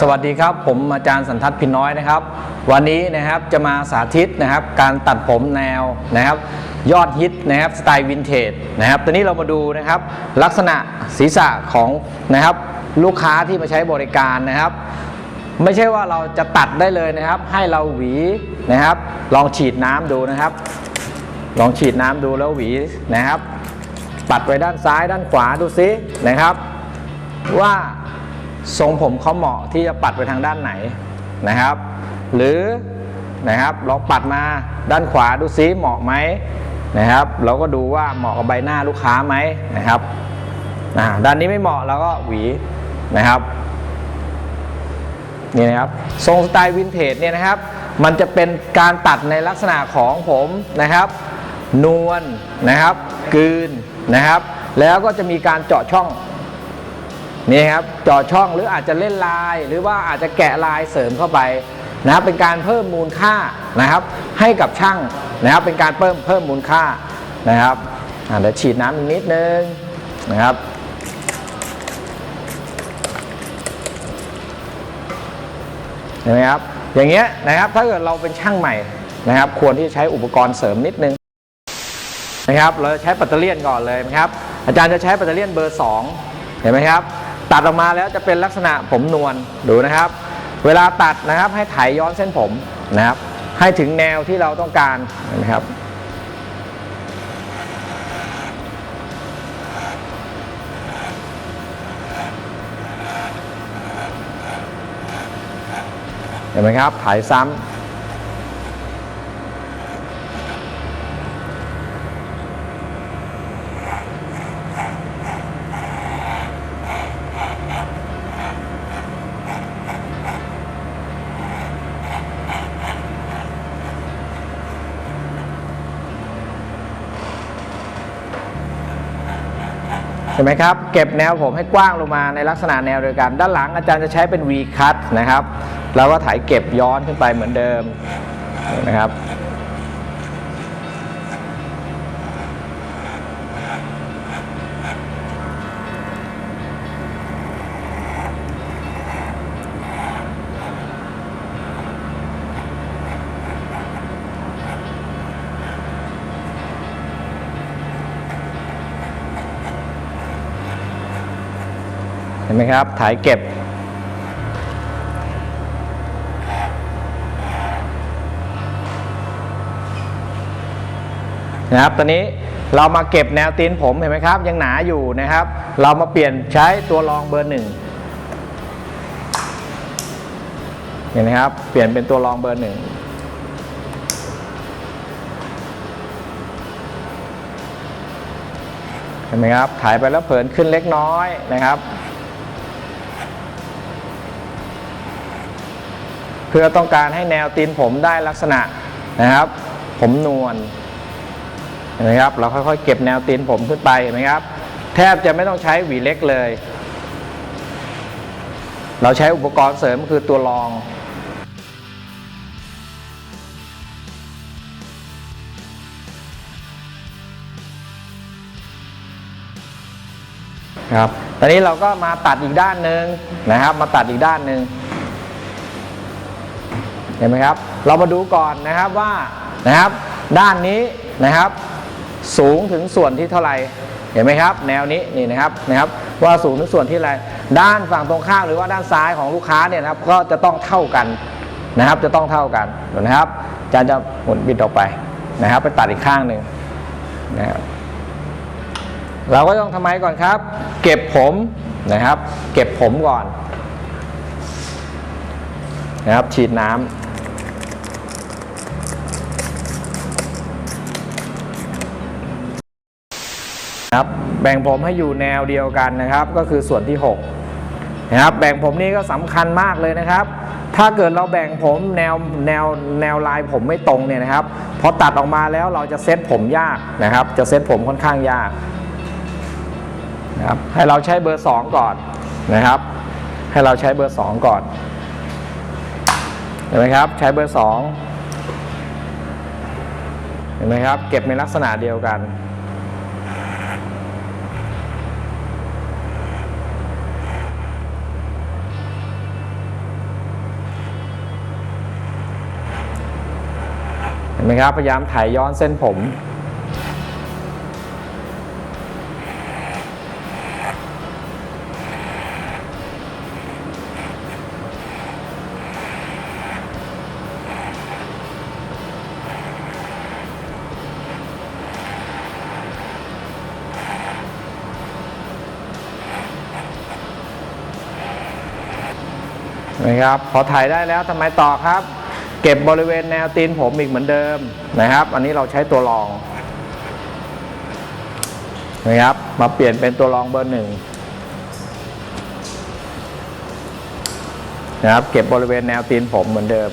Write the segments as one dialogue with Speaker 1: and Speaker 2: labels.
Speaker 1: สวัสดีครับ ผมอาจารย์สันทัศน์พินน้อยนะครับ วันนี้นะครับจะมาสาธิตนะครับการตัดผมแนวนะครับ ยอดฮิตนะครับสไตล์วินเทจนะครับตอนนี้เรามาดูนะครับ ลักษณะศีรษะของนะครับลูกค้าที่มาใช้บริการนะครับ ไม่ใช่ว่าเราจะตัดได้เลยนะครับ ให้เราหวีนะครับ ลองฉีดน้ำดูนะครับ ลองฉีดน้ำดูแล้วหวีนะครับ ปัดไปด้านซ้ายด้านขวาดูซินะครับ ว่า ทรงผมเขาเหมาะที่จะปัดไปทางด้านไหนนะครับ หรือนะครับลองปัดมาด้านขวาดูซิเหมาะไหมนะครับ เราก็ดูว่าเหมาะกับใบหน้าลูกค้าไหมนะครับด้านนี้ไม่เหมาะเราก็หวีนะครับนี่นะครับทรงสไตล์วินเทจเนี่ยนะครับ มันจะเป็นการตัดในลักษณะของผมนะครับ นวลนะครับกืนนะครับ แล้วก็จะมีการเจาะช่อง นี่ครับจาะช่องหรืออาจจะเล่นลาย หรือว่าอาจจะแกะลายเสริมเข้าไปนะครับเป็นการเพิ่มมูลค่านะครับ ให้กับช่างนะครับเป็นการเพิ่มเพิ่มมูลค่านะครับเดี๋ยวฉีดน้ำอีกนิดนึงนะครับเห็นไหมครับอย่างเงี้ยนะครับถ้าเกิดเราเป็นช่างใหม่นะครับ ควรที่จะใช้อุปกรณ์เสริมนิดนึงนะครับ เราใช้ปัตเตอร์เลียนก่อนเลยนะครับ อาจารย์จะใช้ปัตเตอร์เลียนเบอร์ 2 เห็นไหมครับ ตัดออกมาแล้วจะเป็นลักษณะผมนวลดูนะครับ เวลาตัดนะครับให้ไถย้อนเส้นผมนะครับ ให้ถึงแนวที่เราต้องการนไหมครับเห็นไหมครับ ถ่ายซ้ำ เห็นไหมครับ เก็บแนวผมให้กว้างลงมาในลักษณะแนวเดียวกัน ด้านหลังอาจารย์จะใช้เป็น V cut นะครับ แล้วก็ถ่ายเก็บย้อนขึ้นไปเหมือนเดิมนะครับ นไหมครับถ่ายเก็บ นะครับตอนนี้เรามาเก็บแนวตีนผมเห็นไหมครับ ยังหนาอยู่นะครับ เรามาเปลี่ยนใช้ตัวรองเบอร์หนึ่งเห็นไหมครับ เปลี่ยนเป็นตัวรองเบอร์หนึ่งเห็นไหมครับถ่ายไปแล้วเผินขึ้นเล็กน้อยนะครับ พื่อต้องการให้แนวตีนผมได้ลักษณะนะครับ ผมนวลเห็นไหมครับ เราค่อยๆเก็บแนวตีนผมขึ้นไปเห็นไหมครับ แทบจะไม่ต้องใช้หวีเล็กเลย เราใช้อุปกรณ์เสริมคือตัวรองครับ ตอนนี้เราก็มาตัดอีกด้านหนึ่งนะครับ มาตัดอีกด้านหนึ่ง เห็นไหมครับ เรามาดูก่อนนะครับว่านะครับ ด้านนี้นะครับ สูงถึงส่วนที่เท่าไหร่เห็นไหมครับ แนวนี้นี่นะครับนะครับ ว่าสูงถึงส่วนที่อะไรด้านฝั่งตรงข้ามหรือว่าด้านซ้ายของลูกค้าเนี่ยนะครับ ก็จะต้องเท่ากันนะครับ จะต้องเท่ากันนะครับอาจารย์จะหมุนบิดออกไปนะครับ ไปตัดอีกข้างหนึ่งนะครับเราก็ต้องทำไมก่อนครับ เก็บผมนะครับ เก็บผมก่อนนะครับ ฉีดน้ำ ครับแบ่งผมให้อยู่แนวเดียวกันนะครับ ก็คือส่วนที่6นะครับแบ่งผมนี่ก็สำคัญมากเลยนะครับ ถ้าเกิดเราแบ่งผมแนวแนวแนวลายผมไม่ตรงเนี่ยนะครับพอตัดออกมาแล้วเราจะเซตผมยากนะครับ จะเซตผมค่อนข้างยากนะครับให้เราใช้เบอร์ 2 ก่อนนะครับ ให้เราใช้เบอร์ 2 ก่อนเห็นไหมครับใช้เบอร์สองเห็นไหมครับเก็บในลักษณะเดียวกัน ไหมครับ พยายามถ่ายย้อนเส้นผม นะครับ พอถ่ายได้แล้วทำไมต่อครับ เก็บบริเวณแนวตีนผมอีกเหมือนเดิมนะครับ อันนี้เราใช้ตัวรองนะครับ มาเปลี่ยนเป็นตัวรองเบอร์หนึ่งนะครับ เก็บบริเวณแนวตีนผมเหมือนเดิม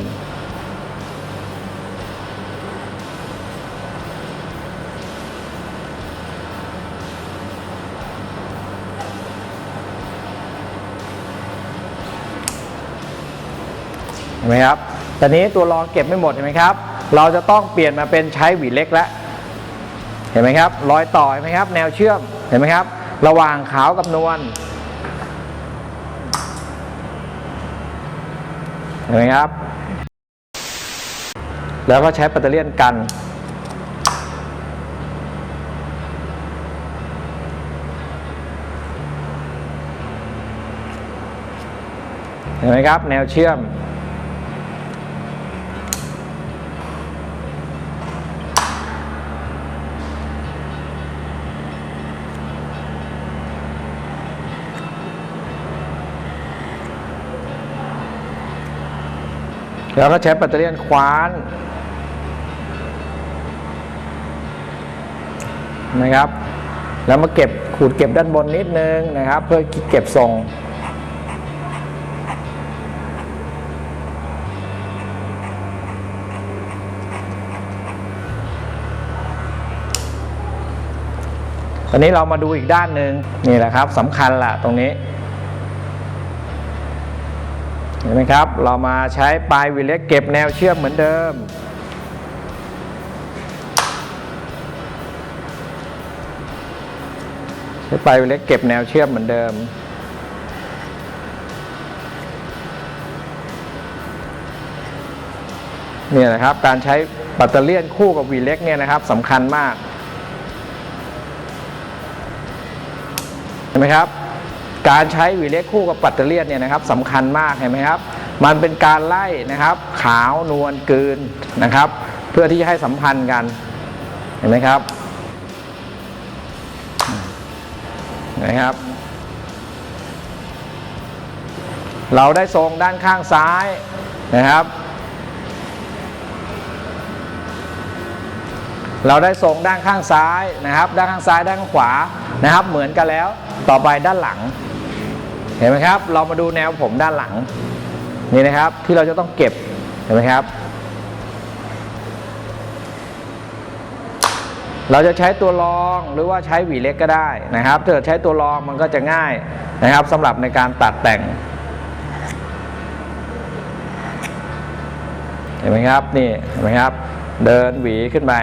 Speaker 1: นไหมครับ ตอนนี้ตัวรองเก็บไม่หมดเห็นไหมครับ เราจะต้องเปลี่ยนมาเป็นใช้หวีเล็กแล้วเห็นไหมครับรอยต่อเห็นไหมครับ แนวเชื่อมเห็นไหมครับ ระหว่างขาวกับนวลเห็นไหมครับ แล้วก็ใช้ปัตเตอร์เลียนกันเห็นไหมครับ แนวเชื่อม แล้วก็ใช้ปัตเตอร์เลียนคว้านนะครับ แล้วมาเก็บขูดเก็บด้านบนนิดนึงนะครับ เพื่อเก็บทรงตอนนี้เรามาดูอีกด้านหนึ่งนี่แหละครับสำคัญละตรงนี้ เห็นไหมครับ เรามาใช้ปลายวีเล็กเก็บแนวเชื่อมเหมือนเดิม ใช้ปลายวีเล็กเก็บแนวเชื่อมเหมือนเดิมเนี่ยนะครับ การใช้ปัตเตอร์เลียนคู่กับวีเล็กเนี่ยนะครับสำคัญมาก เห็นไหมครับ การใช้หวีเล็กคู่กับปัตเตอร์เลียนเนี่ยนะครับสำคัญมากเห็นไหมครับ มันเป็นการไล่นะครับ ขาวนวลกลืนนะครับ เพื่อที่จะให้สัมพันธ์กันเห็นไหมครับเห็นไหมครับ เราได้ทรงด้านข้างซ้ายนะครับ เราได้ทรงด้านข้างซ้ายนะครับ ด้านข้างซ้ายด้านข้างขวานะครับ เหมือนกันแล้วต่อไปด้านหลัง เห็นไหมครับ เรามาดูแนวผมด้านหลังนี่นะครับ ที่เราจะต้องเก็บเห็นไหมครับ เราจะใช้ตัวรองหรือว่าใช้หวีเล็กก็ได้นะครับถ้าใช้ตัวรองมันก็จะง่ายนะครับสำหรับในการตัดแต่งเห็นไหมครับนี่เห็นไหมครับ เดินหวีขึ้นไป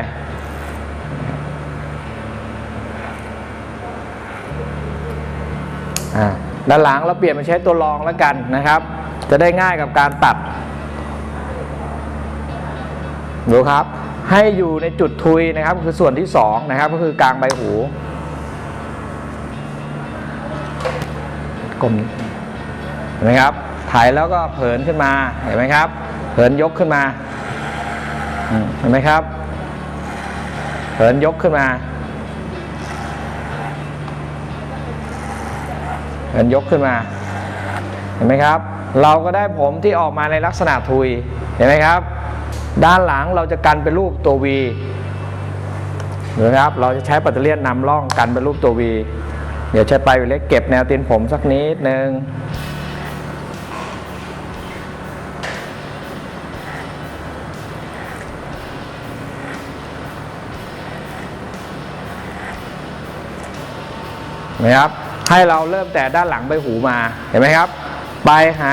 Speaker 1: อ่า ด้านหลังเราเปลี่ยนมาใช้ตัวรองแล้วกันนะครับ จะได้ง่ายกับการตัดดูครับ ให้อยู่ในจุดทุยนะครับ คือส่วนที่สองนะครับ ก็คือกลางใบหูกลมเห็นไหมครับถ่ายแล้วก็เผินขึ้นมาเห็นไหมครับเผินยกขึ้นมาเห็นไหมครับเผินยกขึ้นมา เหินยกขึ้นมา เห็นไหมครับ เราก็ได้ผมที่ออกมาในลักษณะทุย เห็นไหมครับ ด้านหลังเราจะกันเป็นรูปตัว V นะครับ เราจะใช้ปัตเตอร์เลียนนำร่องกันเป็นรูปตัว V เดี๋ยวใช้ปลายหวีเล็กเก็บแนวตีนผมสักนิดนึงนะครับ ให้เราเริ่มแต่ด้านหลังใบหูมาเห็นไหมครับ ไปหา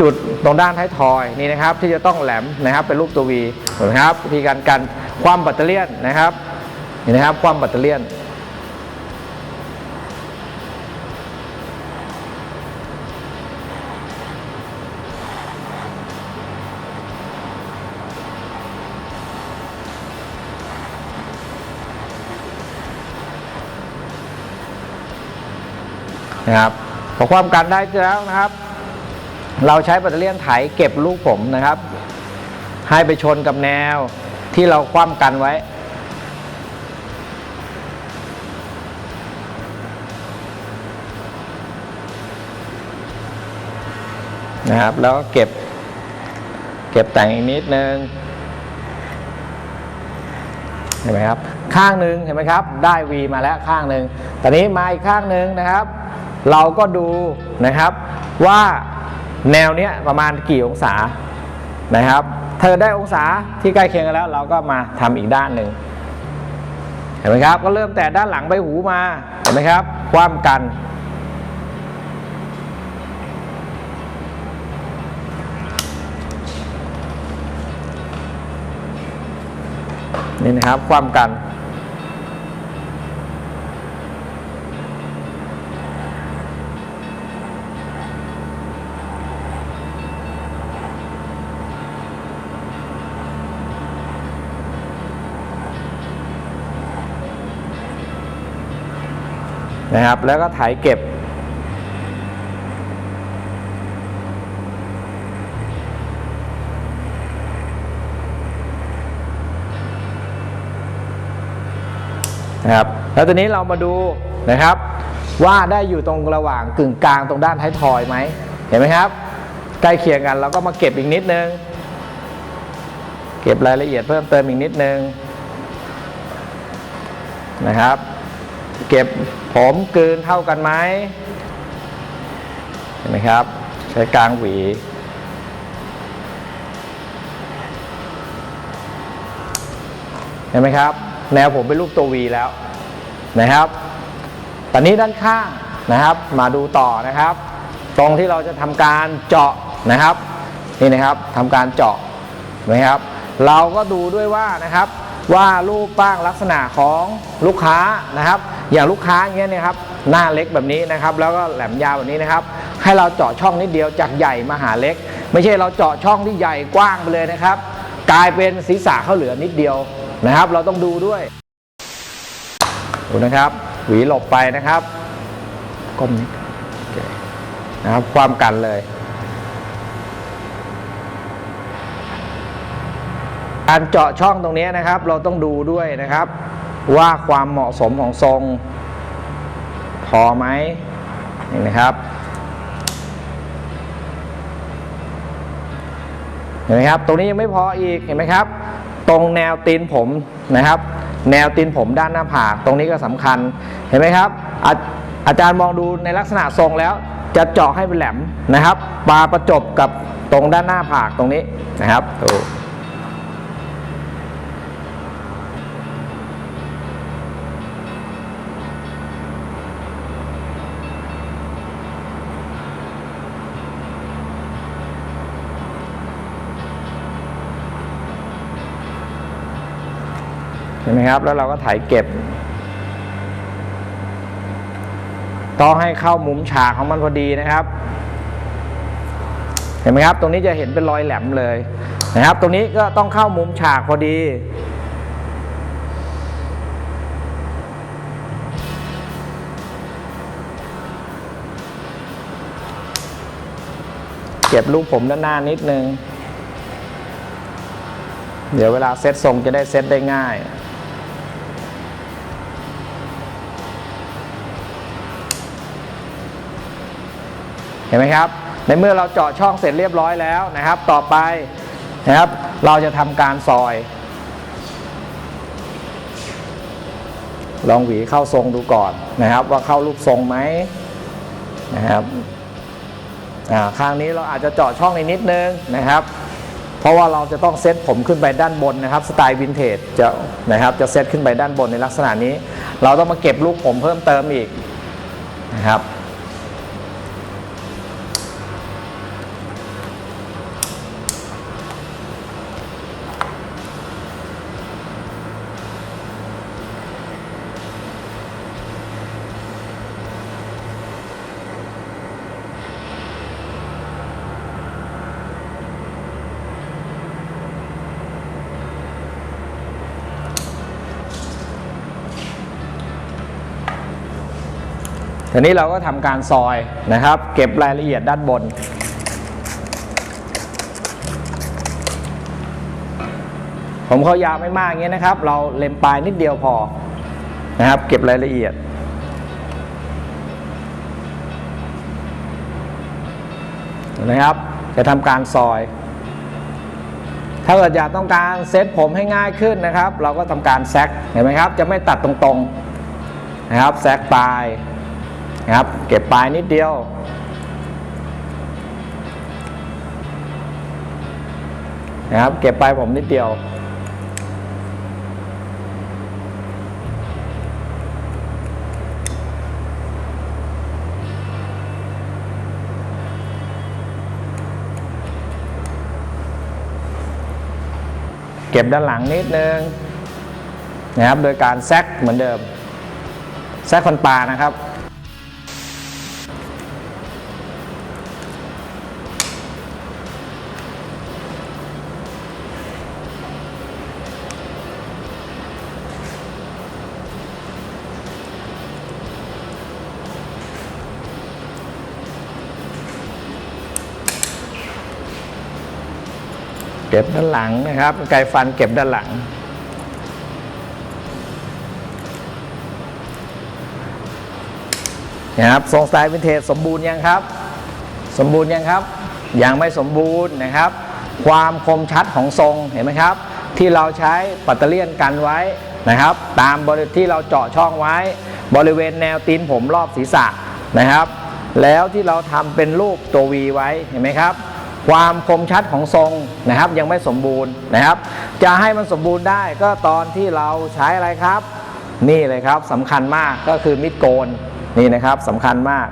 Speaker 1: จุดตรงด้านท้ายทอยนี่นะครับ ที่จะต้องแหลมนะครับเป็นรูปตัววีนะครับวิธีการกันความแบัตเตอเลียนนะครับเห็นไหมครับความแบัตเตอเนะครับพอความกันได้แล้วนะครับ เราใช้แบตเตอรี่ยนไถเก็บลูกผมนะครับ ให้ไปชนกับแนวที่เราคว่ำกันไว้นะครับ แล้วก็เก็บ เก็บแต่งอีกนิดนึงเห็นไหมครับ ข้างหนึ่งเห็นไหมครับ ได้ V มาแล้วข้างหนึ่งตอนนี้มาอีกข้างหนึ่งนะครับ เราก็ดูนะครับว่าแนวเนี้ยประมาณกี่องศานะครับเธอได้องศาที่ใกล้เคียงกันแล้ว เราก็มาทำอีกด้านหนึ่งเห็นไหมครับ ก็เริ่มแต่ด้านหลังใบหูมาเห็นไหมครับ คว่ำกัน นี่นะครับคว่ำกัน นะครับ แล้วก็ไถเก็บ นะครับ แล้วตอนนี้เรามาดูนะครับ ว่าได้อยู่ตรงระหว่างกึ่งกลางตรงด้านท้ายทอยไหมเห็นไหมครับ ใกล้เคียงกันเราก็มาเก็บอีกนิดนึง เก็บรายละเอียดเพิ่มเติมอีกนิดนึงนะครับ เก็บ ผมกลืนเท่ากันไหมเห็นไหมครับ ใช้กลางหวี เห็นไหมครับ แนวผมเป็นรูปตัววีแล้วนะครับ ตอนนี้ด้านข้างนะครับ มาดูต่อนะครับ ตรงที่เราจะทำการเจาะนะครับนี่นะครับทำการเจาะนะครับ เราก็ดูด้วยว่านะครับว่ารูปร่างลักษณะของลูกค้านะครับ อย่างลูกค้าอย่างเงี้ยนะครับหน้าเล็กแบบนี้นะครับ แล้วก็แหลมยาวแบบนี้นะครับ ให้เราเจาะช่องนิดเดียวจากใหญ่มาหาเล็ก ไม่ใช่เราเจาะช่องที่ใหญ่กว้างไปเลยนะครับ กลายเป็นศีรษะเขาเหลือนิดเดียวนะครับ เราต้องดูด้วยดูนะครับ หวีหลบไปนะครับก้มนิดนะครับความกันเลยการเจาะช่องตรงนี้นะครับ เราต้องดูด้วยนะครับ ว่าความเหมาะสมของทรง พอไหมนี่นะครับเห็นไหมครับ ตรงนี้ยังไม่พออีกเห็นไหมครับ ตรงแนวตีนผมนะครับ แนวตีนผมด้านหน้าผากตรงนี้ก็สำคัญเห็นไหมครับอาอาจารย์มองดูในลักษณะทรงแล้ว จะเจาะให้เป็นแหลมนะครับปลาประจบกับตรงด้านหน้าผากตรงนี้นะครับดูก เห็นไหมครับ แล้วเราก็ถ่ายเก็บ ต้องให้เข้ามุมฉากของมันพอดีนะครับ เห็นไหมครับ ตรงนี้จะเห็นเป็นรอยแหลมเลยนะครับ ตรงนี้ก็ต้องเข้ามุมฉากพอดีเก็บลูกผมด้านหน้านิดนึง เดี๋ยวเวลาเซตทรงจะได้เซตได้ง่าย ห็นไหมครับ ในเมื่อเราเจาะช่องเสร็จเรียบร้อยแล้วนะครับ ต่อไปนะครับ เราจะทำการซอย ลองหวีเข้าทรงดูก่อนนะครับ ว่าเข้ารูปทรงไหมนะครับข้างนี้เราอาจจะเจาะช่องในนิดนึงนะครับ เพราะว่าเราจะต้องเซตผมขึ้นไปด้านบนนะครับ สไตล์วินเทจจะนะครับจะเซตขึ้นไปด้านบนในลักษณะนี้ เราต้องมาเก็บลูกผมเพิ่มเติมอีกนะครับ ทีนี้เราก็ทำการซอยนะครับ เก็บรายละเอียดด้านบน ผมเขายาวไม่มากอย่างเงี้ยนะครับ เราเล็มปลายนิดเดียวพอนะครับ เก็บรายละเอียดนะครับ จะทำการซอย ถ้าเกิดอยากต้องการเซตผมให้ง่ายขึ้นนะครับ เราก็ทำการแซกเห็นไหมครับ จะไม่ตัดตรงๆนะครับแซกปลาย นะครับ เก็บปลายนิดเดียว นะครับ เก็บปลายผมนิดเดียวเก็บด้านหลังนิดนึงนะครับ โดยการแซกเหมือนเดิม แซกฟันปลานะครับ ก็บด้านหลังนะครับไกฟันเก็บด้านหลัง นะครับทรงสไตล์วินเทจสมบูรณ์ยังครับ สมบูรณ์ยังครับ ยังไม่สมบูรณ์นะครับ ความคมชัดของทรงเห็นไหมครับ ที่เราใช้ปัตเตอร์เลียนกันไว้นะครับ ตามบริที่เราเจาะช่องไว้ บริเวณแนวตีนผมรอบศีรษะนะครับ แล้วที่เราทำเป็นรูปตัววีไว้เห็นไหมครับ ความคมชัดของทรงนะครับยังไม่สมบูรณ์นะครับ จะให้มันสมบูรณ์ได้ก็ตอนที่เราใช้อะไรครับ นี่เลยครับสำคัญมากก็คือมิดโกนนี่นะครับสำคัญมาก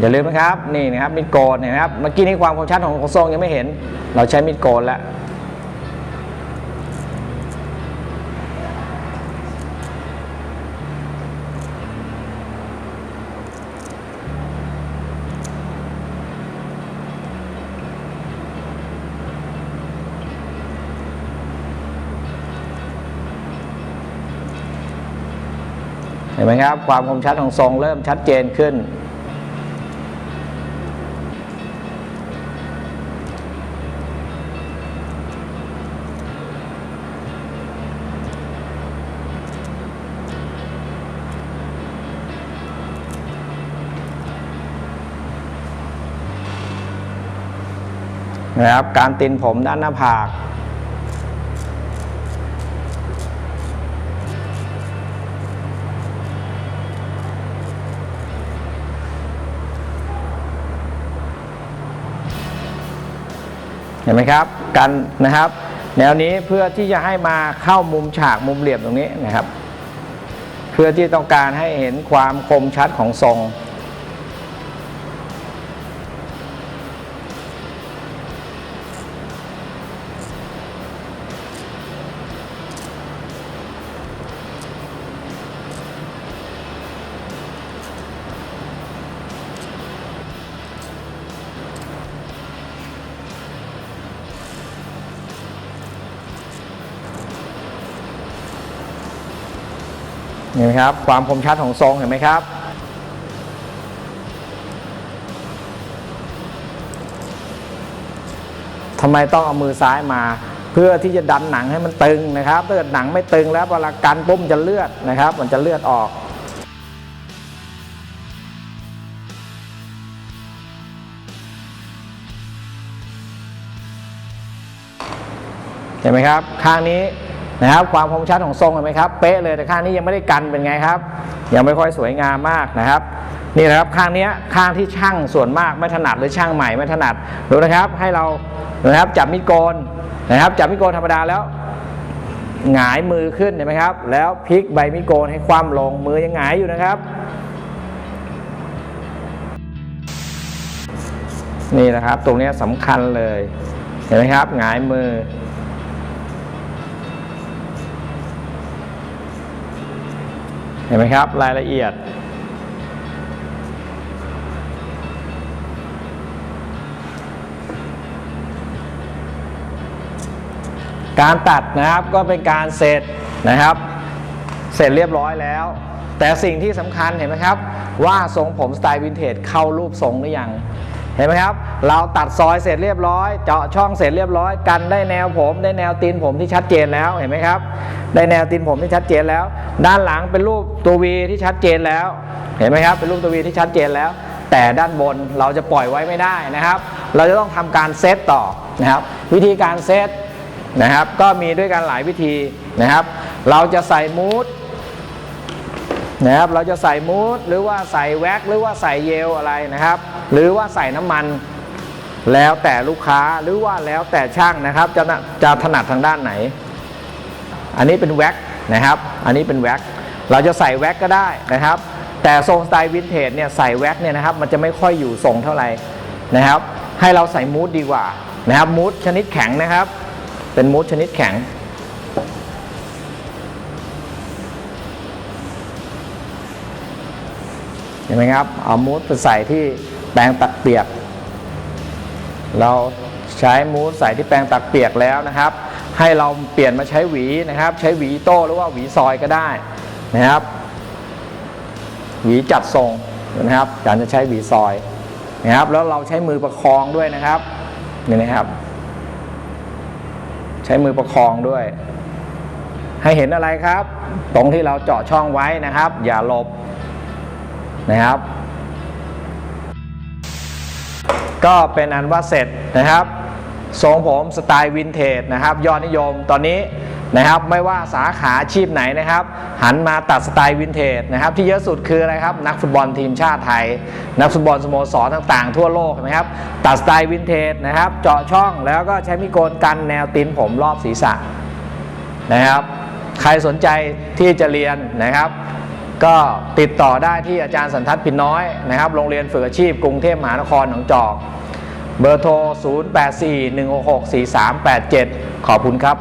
Speaker 1: อย่าลืมนะครับนี่นะครับมิดโกนนะครับเมื่อกี้นี้ความคมชัดของของทรงยังไม่เห็น เราใช้มิดโกนแล้ว ห็นไหมครับ ความคมชัดของทรงเริ่มชัดเจนขึ้น นะครับ การตินผมด้านหน้าผาก ห็นไหมครับกันนะครับ แนวนี้เพื่อที่จะให้มาเข้ามุมฉากมุมเหลี่ยมตรงนี้นะครับ เพื่อที่ต้องการให้เห็นความคมชัดของทรง ห็นไหมครับ ความคมชัดของทรงเห็นไหมครับ ทำไมต้องเอามือซ้ายมา เพื่อที่จะดันหนังให้มันตึงนะครับถ้าเกิดหนังไม่ตึงแล้วเวลากันปุ๊บมันจะเลือดนะครับ มันจะเลือดออกเห็นไหมครับ ข้างนี้ นะครับความคมชัดของทรงเห็นไหมครับเป๊ะเลยแต่ข้างนี้ยังไม่ได้กันเป็นไงครับ ยังไม่ค่อยสวยงามมากนะครับนี่นะครับข้างนี้ข้างที่ช่างส่วนมากไม่ถนัดหรือช่างใหม่ไม่ถนัดดูนะครับให้เรานะครับจับมีดโกนนะครับจับมีดโกนธรรมดาแล้วหงายมือขึ้นเห็นไหมครับ แล้วพลิกใบมีดโกนให้คว่ำลงมือยังหงายอยู่นะครับ นี่นะครับตรงนี้สำคัญเลยเห็นไหมครับหงายมือ ห็นไหมครับ รายละเอียด การตัดนะครับก็เป็นการเสร็จนะครับ เสร็จเรียบร้อยแล้ว แต่สิ่งที่สำคัญเห็นไหมครับ ว่าทรงผมสไตล์วินเทจเข้ารูปทรงหรือยัง ห็นไหมครับ เราตัดซอยเสร็จเรียบร้อย เจาะช่องเสร็จเรียบร้อย กันได้แนวผม ได้แนวตีนผมที่ชัดเจนแล้วเห็นไหมครับ ได้แนวตีนผมที่ชัดเจนแล้ว ด้านหลังเป็นรูปตัววีที่ชัดเจนแล้ว เห็นไหมครับ เป็นรูปตัววีที่ชัดเจนแล้ว แต่ด้านบนเราจะปล่อยไว้ไม่ได้นะครับ เราจะต้องทำการเซตต่อนะครับ วิธีการเซตนะครับ ก็มีด้วยกันหลายวิธีนะครับ เราจะใส่มูด นะครับเราจะใส่มูสหรือว่าใส่แว็กหรือว่าใส่เยลอะไรนะครับ หรือว่าใส่น้ำมัน แล้วแต่ลูกค้าหรือว่าแล้วแต่ช่างนะครับจะน่ะจะถนัดทางด้านไหน อันนี้เป็นแว็กนะครับ อันนี้เป็นแว็กเราจะใส่แว็กก็ได้นะครับ แต่ทรงสไตล์วินเทจเนี่ยใส่แว็กเนี่ยนะครับ มันจะไม่ค่อยอยู่ทรงเท่าไหร่นะครับ ให้เราใส่มูสดีกว่านะครับมูสชนิดแข็งนะครับ เป็นมูสชนิดแข็ง ห็นไหมครับ เอามูสไปใส่ที่แปรงตักเปียก เราใช้มูสใส่ที่แปรงตักเปียกแล้วนะครับ ให้เราเปลี่ยนมาใช้หวีนะครับ ใช้หวีโต้หรือว่าหวีซอยก็ได้นะครับ หวีจัดทรงนะครับอารจะใช้หวีซอยนะครับ แล้วเราใช้มือประคองด้วยนะครับนี่นะครับ ใช้มือประคองด้วย ให้เห็นอะไรครับ ตรงที่เราเจาะช่องไว้นะครับ อย่าหลบ นะครับ ก็เป็นอันว่าเสร็จนะครับทรงผมสไตล์วินเทจนะครับ ยอดนิยมตอนนี้นะครับไม่ว่าสาขาอาชีพไหนนะครับ หันมาตัดสไตล์วินเทจนะครับ ที่เยอะสุดคืออะไรครับ นักฟุตบอลทีมชาติไทย นักฟุตบอลสโมสรต่างๆ ทั่วโลกเห็นไหมครับ ตัดสไตล์วินเทจนะครับ เจาะช่องแล้วก็ใช้มีดโกนกันแนวตีนผมรอบศีรษะนะครับ ใครสนใจที่จะเรียนนะครับ ก็ติดต่อได้ที่อาจารย์สันทัศน์พินน้อยนะครับโรงเรียนฝึกอาชีพกรุงเทพมหานครหนองจอก เบอร์โทร 0841664387 ขอบคุณครับ